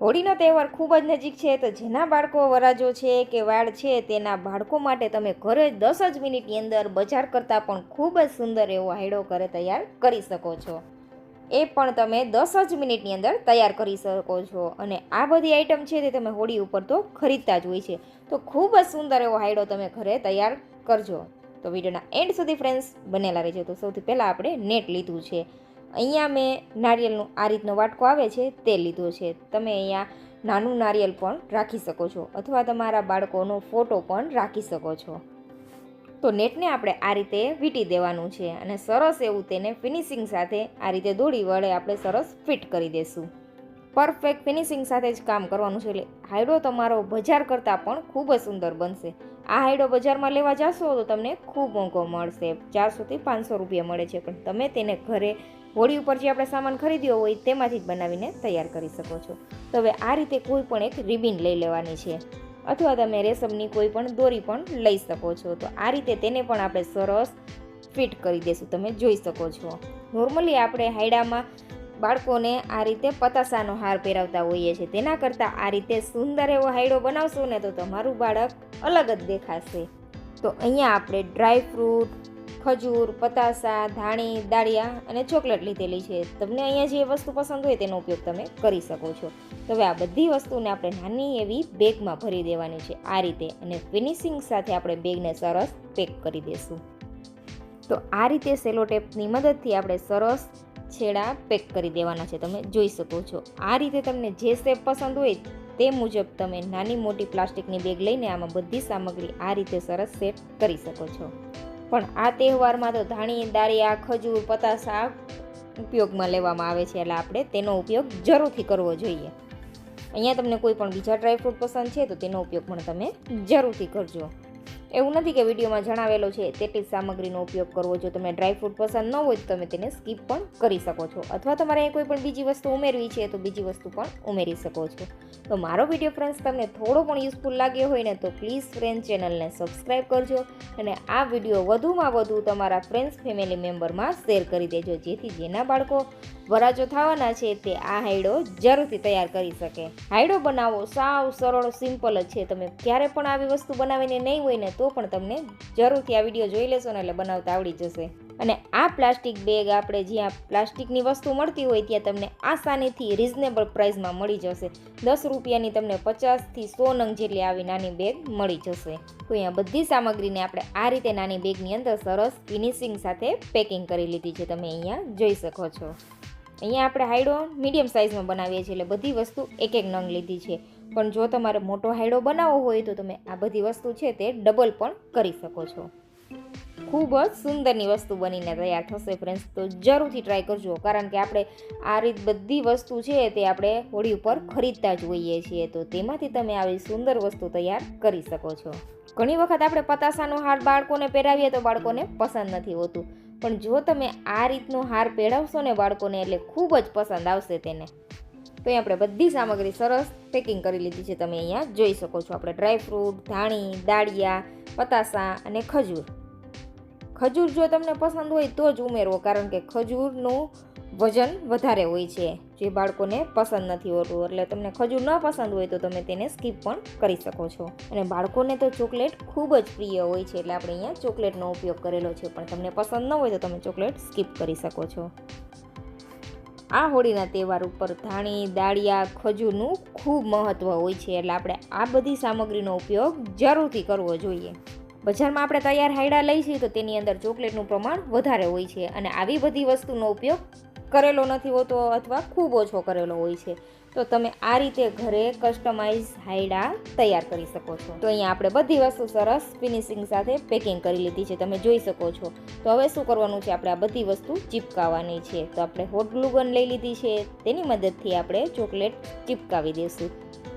હોળીનો તહેવાર ખૂબ જ નજીક છે, તો જેના બાળકો વરાજો છે કે વાળ છે, તેના બાળકો માટે તમે ઘરે દસ જ મિનિટની અંદર બજાર કરતાં પણ ખૂબ જ સુંદર એવો હાયડો ઘરે તૈયાર કરી શકો છો. એ પણ તમે દસ જ મિનિટની અંદર તૈયાર કરી શકો છો. અને આ બધી આઈટમ છે તે તમે હોળી ઉપર તો ખરીદતા જ હોય છે. તો ખૂબ જ સુંદર એવો હાયડો તમે ઘરે તૈયાર કરજો. તો વિડીયોના એન્ડ સુધી ફ્રેન્ડ્સ બનેલા રહેજો. તો સૌથી પહેલાં આપણે નેટ લીધું છે. અહીંયા મેં નારિયેળનું આ રીતનો વાટકો આવે છે તે લીધો છે. તમે અહીંયા નાનું નારિયેળ પણ રાખી શકો છો અથવા તમારા બાળકોનો ફોટો પણ રાખી શકો છો. તો નેટને આપણે આ રીતે વીંટી દેવાનું છે અને સરસ એવું તેને ફિનિશિંગ સાથે આ રીતે દોડી વડે આપણે સરસ ફિટ કરી દઈશું પરફેક્ટ ફિનિશિંગ સાથે જ કામ કરવાનું છે એટલે હાયડો તમારો બજાર કરતાં પણ ખૂબ જ સુંદર બનશે. આ હાયડો બજારમાં લેવા જશો તો તમને ખૂબ મોંઘો મળશે. ચારસોથી પાંચસો રૂપિયા મળે છે, પણ તમે તેને ઘરે હોળી ઉપર જે આપણે સામાન ખરીદ્યો હોય તેમાંથી જ બનાવીને તૈયાર કરી શકો છો. તો હવે આ રીતે કોઈ પણ એક રિબિન લઈ લેવાની છે. અથવા તમે રેશમની કોઈ પણ દોરી પણ લઈ શકો છો. તો આ રીતે તેને પણ આપણે સરસ ફિટ કરી દઈશું તમે જોઈ શકો છો. નોર્મલી આપણે હાયડામાં બાળકોને આ રીતે પતાસાનો હાર પહેરાવતા હોઈએ છીએ. તેના કરતાં આ રીતે સુંદર એવો હાયડો બનાવશો ને તો તમારું બાળક અલગ જ દેખાશે. તો અહીંયા આપણે ડ્રાય ફ્રૂટ ખજૂર, પતાસા, ધાણી, દાળિયા અને ચોકલેટ લીધેલી છે. તમને અહીંયા જે વસ્તુ પસંદ હોય તેનો ઉપયોગ તમે કરી શકો છો. તો હવે આ બધી વસ્તુને આપણે નાની એવી બેગમાં ભરી દેવાની છે. આ રીતે અને ફિનિશિંગ સાથે આપણે બેગને સરસ પેક કરી દઈશું તો આ રીતે સેલો ટેપની મદદથી આપણે સરસ છેડા પેક કરી દેવાના છે. તમે જોઈ શકો છો. આ રીતે તમને જે શેપ પસંદ હોય તે મુજબ તમે નાની મોટી પ્લાસ્ટિકની બેગ લઈને આમાં બધી સામગ્રી આ રીતે સરસ સેટ કરી શકો છો. પણ આ તહેવારમાં તો ધાણી દાળિયા ખજૂર, પતાસા ઉપયોગમાં લેવામાં આવે છે એટલે આપણે તેનો ઉપયોગ જરૂરથી કરવો જોઈએ. અહીંયા તમને કોઈ પણ બીજા ડ્રાયફ્રૂટ પસંદ છે તો તેનો ઉપયોગ પણ તમે જરૂરથી કરજો. એવું નથી કે વિડીયોમાં જણાવેલો છે તેટલી સામગ્રીનો ઉપયોગ કરવો. જો તમને ડ્રાયફ્રૂટ પસંદ ન હોય તો તમે તેને સ્કીપ પણ કરી શકો છો. અથવા તમારે અહીં કોઈ પણ બીજી વસ્તુ ઉમેરવી છે તો બીજી વસ્તુ પણ ઉમેરી શકો છો. તો મારો વીડિયો ફ્રેન્ડ્સ તમને થોડો પણ યુઝફુલ લાગ્યો હોય ને તો પ્લીઝ ફ્રેન્ડ ચેનલને સબસ્ક્રાઈબ કરજો અને આ વીડિયો વધુમાં વધુ તમારા ફ્રેન્ડ્સ, ફેમિલી મેમ્બરમાં શેર કરી દેજો, જેથી જેના બાળકો વરાજો થવાના છે તે આ હાયડો જરૂરથી તૈયાર કરી શકે. હાયડો બનાવો સાવ સરળ, સિમ્પલ જ છે. તમે ક્યારે પણ આવી વસ્તુ બનાવીને નહીં હોય ને તો પણ તમને જરૂરથી આ વીડિયો જોઈ લેશો ને એટલે બનાવતા આવડી જશે. અને આ પ્લાસ્ટિક બેગ આપણે જ્યાં પ્લાસ્ટિકની વસ્તુ મળતી હોય ત્યાં તમને આસાનીથી રિઝનેબલ પ્રાઇસમાં મળી જશે. દસ રૂપિયાની તમને પચાસથી સો નંગ જેટલી આવી નાની બેગ મળી જશે. તો અહીંયા બધી સામગ્રીને આપણે આ રીતે નાની બેગની અંદર સરસ ફિનિશિંગ સાથે પેકિંગ કરી લીધી છે તમે અહીંયા જોઈ શકો છો. અહીંયા આપણે હાયડો મીડિયમ સાઇઝમાં બનાવીએ છીએ એટલે બધી વસ્તુ એક એક નંગ લીધી છે. પણ જો તમારે મોટો હાયડો બનાવવો હોય તો તમે આ બધી વસ્તુ છે તે ડબલ પણ કરી શકો છો. ખૂબ જ સુંદરની વસ્તુ બનીને તૈયાર થશે ફ્રેન્ડ્સ તો જરૂરથી ટ્રાય કરજો, કારણ કે આપણે આ રીત બધી વસ્તુ છે તે આપણે હોળી ઉપર ખરીદતા જ હોઈએ છીએ. તો તેમાંથી તમે આવી સુંદર વસ્તુ તૈયાર કરી શકો છો. ઘણી વખત આપણે પતાસાનો હાર બાળકોને પહેરાવીએ તો બાળકોને પસંદ નથી હોતું. પણ જો તમે આ રીતનો હાર પહેરાવશો ને બાળકોને એટલે ખૂબ જ પસંદ આવશે તેને. તો આપણે બધી સામગ્રી સરસ પેકિંગ કરી લીધી છે. તમે અહીંયા જોઈ શકો છો. આપણે ડ્રાયફ્રૂટ ધાણી, દાળિયા, પતાસા અને ખજૂર. ખજૂર જો તમને પસંદ હોય તો જ ઉમેરવો, કારણ કે ખજૂરનું વજન વધારે હોય છે, જે બાળકોને પસંદ નથી હોતું. એટલે તમને ખજૂર ન પસંદ હોય તો તમે તેને સ્કીપ પણ કરી શકો છો. અને બાળકોને તો ચોકલેટ ખૂબ જ પ્રિય હોય છે, એટલે આપણે અહીંયા ચોકલેટનો ઉપયોગ કરેલો છે. પણ તમને પસંદ ન હોય તો તમે ચોકલેટ સ્કીપ કરી શકો છો. આ હોળીના તહેવાર ઉપર ધાણી, દાળિયા, ખજૂરનું ખૂબ મહત્ત્વ હોય છે. એટલે આપણે આ બધી સામગ્રીનો ઉપયોગ જરૂરથી કરવો જોઈએ. બજારમાં આપણે તૈયાર હાયડા લઈ છીએ તો તેની અંદર ચોકલેટનું પ્રમાણ વધારે હોય છે અને આવી બધી વસ્તુનો ઉપયોગ કરેલો નથી હોતો અથવા ખૂબ ઓછો કરેલો હોય છે, તો તમે આ રીતે ઘરે કસ્ટમાઇઝ હાયડા તૈયાર કરી શકો છો. તો અહીંયા આપણે બધી વસ્તુ સરસ ફિનિશિંગ સાથે પેકિંગ કરી લીધી છે, તમે જોઈ શકો છો. તો હવે શું કરવાનું છે, આપણે આ બધી વસ્તુ ચીપકાવવાની છે. તો આપણે હોટ ગ્લુગન લઈ લીધી છે, તેની મદદથી આપણે ચોકલેટ ચીપકાવી દઈશું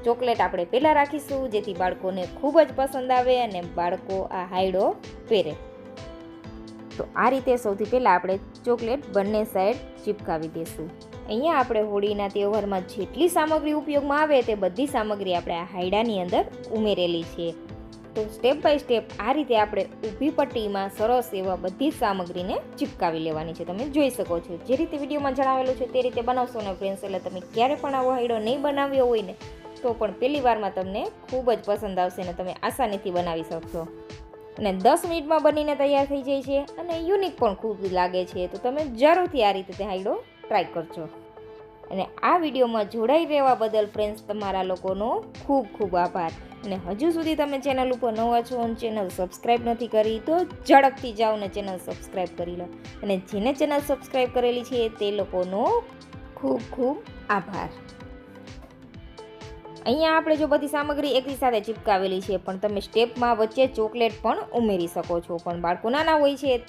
ચોકલેટ આપણે પહેલાં રાખીશું, જેથી બાળકોને ખૂબ જ પસંદ આવે અને બાળકો આ હાયડો પહેરે. તો આ રીતે સૌથી પહેલાં આપણે ચોકલેટ બંને સાઈડ ચીપકાવી દઈશું. અહીંયા આપણે હોળીના તહેવારમાં જેટલી સામગ્રી ઉપયોગમાં આવે તે બધી સામગ્રી આપણે આ હાયડાની અંદર ઉમેરેલી છે. તો સ્ટેપ બાય સ્ટેપ આ રીતે આપણે ઊભી પટ્ટીમાં સરસ એવા બધી સામગ્રીને ચિપકાવી લેવાની છે. તમે જોઈ શકો છો. જે રીતે વિડીયોમાં જણાવેલું છે તે રીતે બનાવશો ને ફ્રેન્ડ્સ એટલે તમે ક્યારે પણ આવો હાયડો નહીં બનાવ્યો હોય ને, તો પણ પહેલી વારમાં તમને ખૂબ જ પસંદ આવશે ને તમે આસાનીથી બનાવી શકશો. અને દસ મિનિટમાં બનીને તૈયાર થઈ જાય છે અને યુનિક પણ ખૂબ લાગે છે. તો તમે જરૂરથી આ રીતે તે હાઈડો ટ્રાય કરજો. અને આ વિડીયોમાં જોડાઈ રહેવા બદલ ફ્રેન્ડ્સ તમારા લોકોનો ખૂબ ખૂબ આભાર. અને હજુ સુધી તમે ચેનલ ઉપર નવા છો અને ચેનલ સબસ્ક્રાઈબ નથી કરી તો ઝડપથી જાઓ ને ચેનલ સબસ્ક્રાઈબ કરી લો. અને જેને ચેનલ સબસ્ક્રાઈબ કરેલી છે તે લોકોનો ખૂબ ખૂબ આભાર. અહીંયા આપણે જો બધી સામગ્રી એકી સાથે ચિપકાવેલી છે, પણ તમે સ્ટેપમાં વચ્ચે ચોકલેટ પણ ઉમેરી શકો છો. પણ બાળકો નાના હોય છે,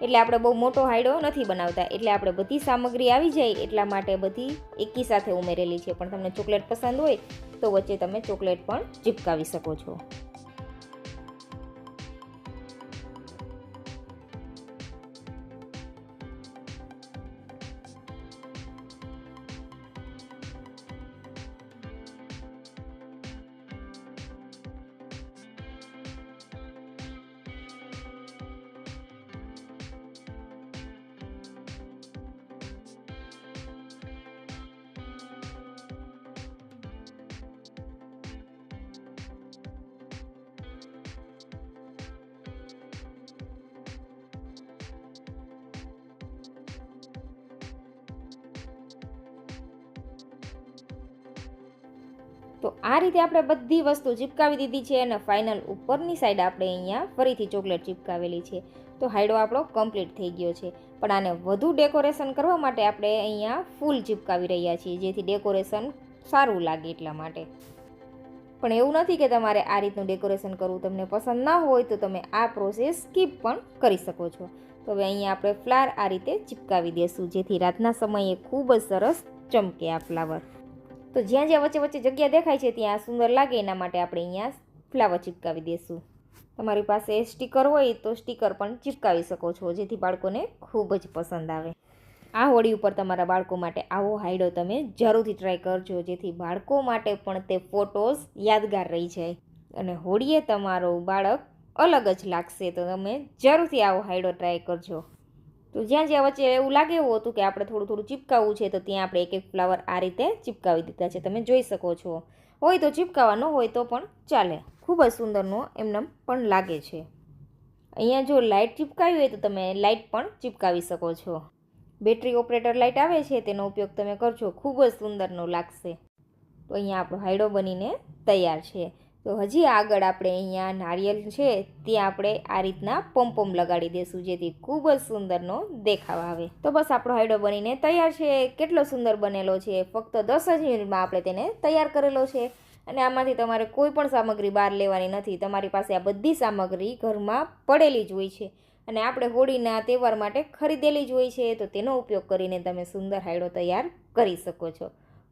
એટલે આપણે બહુ મોટો હાયડો નથી બનાવતા. એટલે આપણે બધી સામગ્રી આવી જાય એટલા માટે બધી એકી સાથે ઉમેરેલી છે. પણ તમને ચોકલેટ પસંદ હોય તો વચ્ચે તમે ચોકલેટ પણ ચિપકાવી શકો છો. તો આ રીતે આપણે બધી વસ્તુ ચિપકાવી દીધી છે અને ફાઇનલ ઉપરની સાઈડ આપણે અહીંયા ફરીથી ચોકલેટ ચિપકાવેલી છે. તો હાઈડો આપણો કમ્પ્લીટ થઈ ગયો છે. પણ આને વધુ ડેકોરેશન કરવા માટે આપણે અહીંયા ફૂલ ચિપકાવી રહ્યા છીએ, જેથી ડેકોરેશન સારું લાગે એટલા માટે. પણ એવું નથી કે તમારે આ રીતનું ડેકોરેશન કરવું તમને પસંદ ના હોય તો તમે આ પ્રોસેસ સ્કીપ પણ કરી શકો છો. તો હવે અહીંયા આપણે ફ્લાર આ રીતે ચિપકાવી દઈશું જેથી રાતના સમયે ખૂબ જ સરસ ચમકે આ ફ્લાવર તો જ્યાં જ્યાં વચ્ચે વચ્ચે જગ્યા દેખાય છે, ત્યાં સુંદર લાગે. એના માટે આપણે અહીંયા ફ્લાવર ચિપકાવી દઈશું તમારી પાસે સ્ટીકર હોય તો સ્ટીકર પણ ચિપકાવી શકો છો, જેથી બાળકોને ખૂબ જ પસંદ આવે. આ હોળી ઉપર તમારા બાળકો માટે આવો હાઈડો તમે જરૂરથી ટ્રાય કરજો, જેથી બાળકો માટે પણ તે ફોટોઝ યાદગાર રહી જાય. અને હોળીએ તમારો બાળક અલગ જ લાગશે, તો તમે જરૂરથી આવો હાઈડો ટ્રાય કરજો. તો જ્યાં જ્યાં વચ્ચે એવું લાગે એવું હતું કે આપણે થોડું થોડું ચિપકાવવું છે, તો ત્યાં આપણે એક એક ફ્લાવર આ રીતે ચિપકાવી દીધા છે. તમે જોઈ શકો છો. હોય તો ચિપકાવવાનો હોય તો પણ ચાલે. ખૂબ જ સુંદરનો એમને પણ લાગે છે. અહીંયા જો લાઇટ ચિપકાવી હોય તો તમે લાઇટ પણ ચિપકાવી શકો છો. બેટરી ઓપરેટર લાઇટ આવે છે, તેનો ઉપયોગ તમે કરજો. ખૂબ જ સુંદરનો લાગશે. તો અહીંયા આપણો હાયડો બનીને તૈયાર છે. તો હજી આગળ આપણે અહીંયા નારિયેલ છે, ત્યાં આપણે આ રીતના પંપમ લગાડી દઈશું જેથી ખૂબ જ સુંદરનો દેખાવ આવે. તો બસ આપણો હાઈડો બનીને તૈયાર છે. કેટલો સુંદર બનેલો છે. ફક્ત દસ જ મિનિટમાં આપણે તેને તૈયાર કરેલો છે. અને આમાંથી તમારે કોઈ પણ સામગ્રી બહાર લેવાની નથી. તમારી પાસે આ બધી સામગ્રી ઘરમાં પડેલી જ હોય છે. અને આપણે હોળીના તહેવાર માટે ખરીદેલી જ હોય છે. તો તેનો ઉપયોગ કરીને તમે સુંદર હાયડો તૈયાર કરી શકો છો.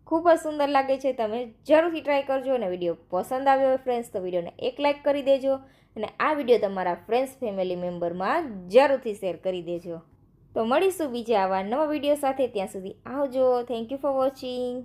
ખૂબ જ સુંદર લાગે છે. તમે જરૂરથી ટ્રાય કરજો અને વીડિયો પસંદ આવ્યો હોય ફ્રેન્ડ્સ તો વિડીયોને એક લાઇક કરી દેજો અને આ વીડિયો તમારા ફ્રેન્ડ્સ ફેમિલી મેમ્બરમાં જરૂરથી શેર કરી દેજો. તો મળીશું બીજા આવા નવા વીડિયો સાથે. ત્યાં સુધી આવજો. Thank you for watching